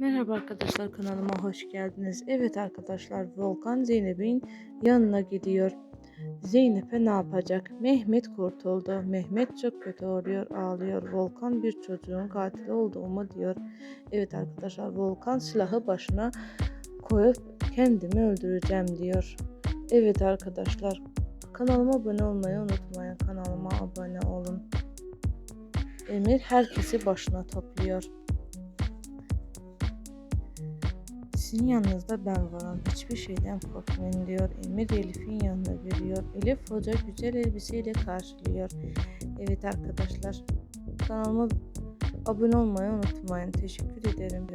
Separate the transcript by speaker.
Speaker 1: Merhaba arkadaşlar kanalıma hoş geldiniz. Evet arkadaşlar Volkan Zeynep'in yanına gidiyor. Zeynep'e ne yapacak? Mehmet kurtuldu. Mehmet çok kötü oluyor, ağlıyor. Volkan bir çocuğun katili olduğumu diyor. Evet arkadaşlar Volkan silahı başına koyup kendimi öldüreceğim diyor. Evet arkadaşlar kanalıma abone olmayı unutmayın. Kanalıma abone olun. Emir herkesi başına topluyor. Sizin yanınızda ben varım. Hiçbir şeyden korkmayın diyor. Emir Elif'in yanına geliyor. Elif hoca güzel elbiseyle karşılıyor. Evet arkadaşlar kanalıma abone olmayı unutmayın. Teşekkür ederim.